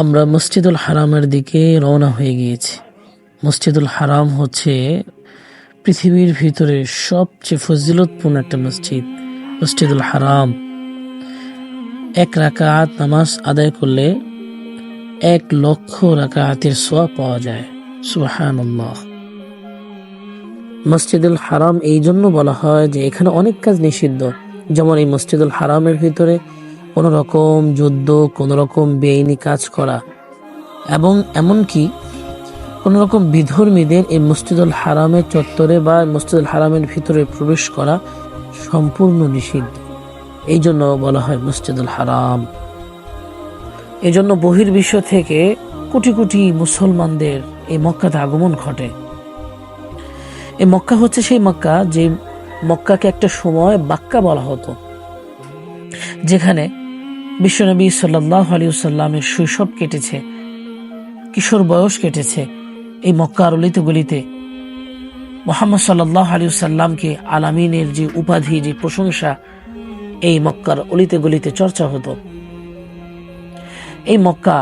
আমরা মসজিদুল হারামের দিকে রওনা হয়ে গিয়েছি। মসজিদুল হারাম হচ্ছে পৃথিবীর ভিতরে সবচেয়ে ফজিলতপূর্ণ একটা মসজিদ, মসজিদুল হারাম। এক রাকাত নামাজ আদায় করলে এক লক্ষ রাকাতের সোয়া পাওয়া যায়। সুবাহান মসজিদুল হারাম এই জন্য বলা হয় যে এখানে অনেক কাজ নিষিদ্ধ। যেমন এই মসজিদুল হারামের ভিতরে কোনো রকম যুদ্ধ কোনো রকম বেআইনি কাজ করা এবং এমনকি কোনো রকম বিধর্মীদের এই মসজিদুল হারামের চত্বরে বা মসজিদুল হারামের ভিতরে প্রবেশ করা সম্পূর্ণ নিষিদ্ধ। এই জন্য বলা হয় মসজিদুল হারাম। এই জন্য বহির্বিশ্ব থেকে কোটি কোটি মুসলমানদের এই মক্কাতে আগমন ঘটে। এই মক্কা হচ্ছে সেই মক্কা যে মক্কাকে একটা সময় বাক্কা বলা হতো, যেখানে বিশ্বনবী সাল্লাহ আলী সাল্লামের শৈশব কেটেছে, কিশোর বয়স কেটেছে এই মক্কার অলিতে গলিতে মোহাম্মদ সাল্লাহ আলী সাল্লামকে আলামিনের যে উপাধি, যে প্রশংসা এই মক্কার অলিতে গলিতে চর্চা হতো। এই মক্কা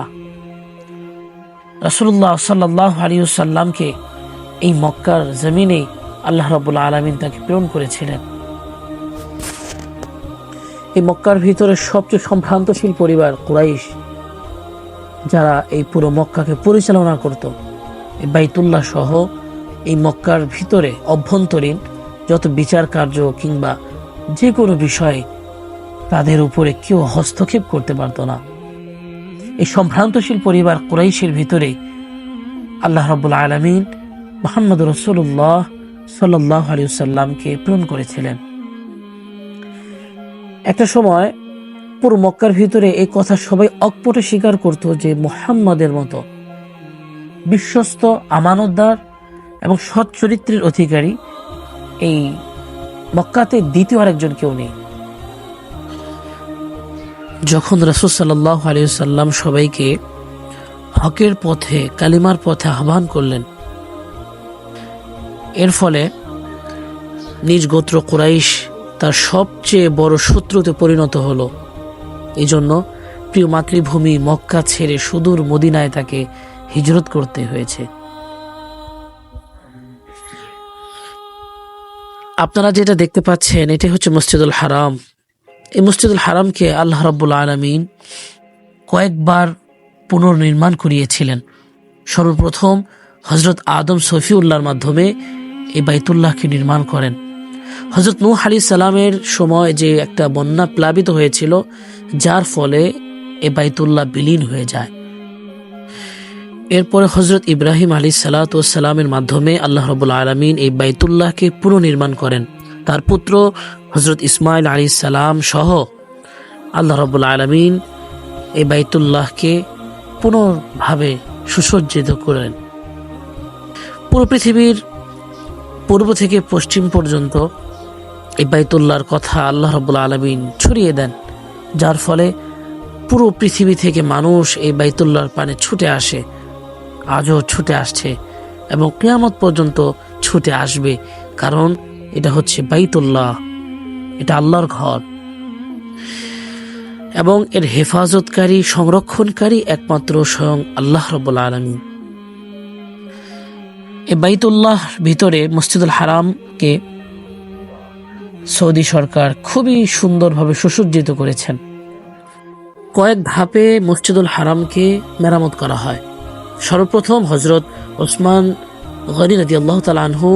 রসুল্লাহ সাল্লাহ আলী সাল্লামকে এই মক্কার জমিনে আল্লাহ রবুল্লা আলমিন তাকে প্রেরণ করেছিলেন। এই মক্কার ভিতরে সবচেয়ে সম্ভ্রান্তশীল পরিবার কুরাইশ, যারা এই পুরো মক্কাকে পরিচালনা করত। এই বাইতুল্লাহ সহ এই মক্কার ভিতরে অভ্যন্তরীণ যত বিচার কার্য কিংবা যে কোনো বিষয়ে তাদের উপরে কেউ হস্তক্ষেপ করতে পারত না। এই সম্ভ্রান্তশীল পরিবার কুরাইশের ভিতরে আল্লাহ রবুল্লা আলমিন মোহাম্মদ রসুল্লাহ সাল্লাহ আলী সাল্লামকে প্রেরণ করেছিলেন। একটা সময় পুরো মক্কার ভিতরে এই কথা সবাই অকপটে স্বীকার করত যে মোহাম্মদের মতো বিশ্বস্ত, আমানতদার এবং সৎ চরিত্রের অধিকারী এই মক্কাতে দ্বিতীয় আরেকজন কেউ নেই। যখন রসুল সাল্লাহ আলিয়াল্লাম সবাইকে হকের পথে, কালিমার পথে আহ্বান করলেন, এর ফলে নিজ গোত্র কুরাইশ তার সবচেয়ে বড় শত্রুতে পরিণত হলো। এই জন্য প্রিয় মাতৃভূমি মক্কা ছেড়ে সুদূর মদিনায় তাকে হিজরত করতে হয়েছে। আপনারা যেটা দেখতে পাচ্ছেন, এটি হচ্ছে মসজিদুল হারাম। এই মসজিদুল হারামকে আল্লাহ রাব্বুল আলমিন কয়েকবার পুনর্নির্মাণ করিয়েছিলেন। সর্বপ্রথম হজরত আদম সফিউল্লাহর মাধ্যমে এই বাইতুল্লাহকে নির্মাণ করেন। হজরত নূহ আলী সালামের সময় যে একটা বন্যা প্লাবিত হয়েছিল, যার ফলে এ বাইতুল্লাহ বিলীন হয়ে যায়। এরপরে হজরত ইব্রাহিম আলী সালাতামের মাধ্যমে আল্লাহ রবুল আলমিন এই বাইতুল্লাহকে পুনর্নির্মাণ করেন। তার পুত্র হজরত ইসমাইল আলী সালাম সহ আল্লাহ রবুল আলমিন এই বাইতুল্লাহকে পুনর্ভাবে সুসজ্জিত করেন। পুরো পৃথিবীর পূর্ব থেকে পশ্চিম পর্যন্ত এই বাইতুল্লাহর কথা আল্লাহ রবুল্লা আলমিন ছড়িয়ে দেন, যার ফলে পুরো পৃথিবী থেকে মানুষ এই বাইতুল্লাহর পানে ছুটে আসে, আজও ছুটে আসছে এবং কেয়ামত পর্যন্ত ছুটে আসবে, কারণ এটা হচ্ছে বাইতুল্লাহ, এটা আল্লাহর ঘর। এবং এর হেফাজতকারী, সংরক্ষণকারী একমাত্র স্বয়ং আল্লাহ রবুল্লা আলমিন। এই বাইতুল্লাহ ভিতরে মসজিদুল হারামকে সৌদি সরকার খুবই সুন্দরভাবে সুসজ্জিত করেছেন। কয়েক ধাপে মসজিদুল হারামকে মেরামত করা হয়। সর্বপ্রথম হজরত ওসমান গনি নদী আল্লাহ তালহু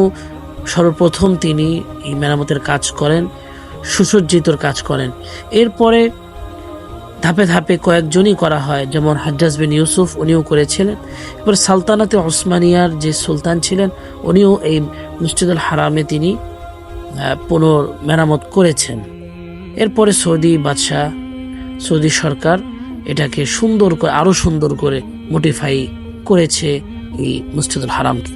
সর্বপ্রথম তিনি এই মেরামতের কাজ করেন, সুসজ্জিতর কাজ করেন। এরপরে ধাপে ধাপে কয়েকজনই করা হয়। যেমন হাজ্জাজ বিন ইউসুফ, উনিও করেছিলেন। এবার সালতানাতে ওসমানিয়ার যে সুলতান ছিলেন, উনিও এই মসজিদুল হারামে তিনি পুনর মেরামত করেছেন। এরপরে সৌদি বাদশাহ, সৌদি সরকার এটাকে সুন্দর করে আরও সুন্দর করে মোটিফাই করেছে এই মসজিদুল হারামকে।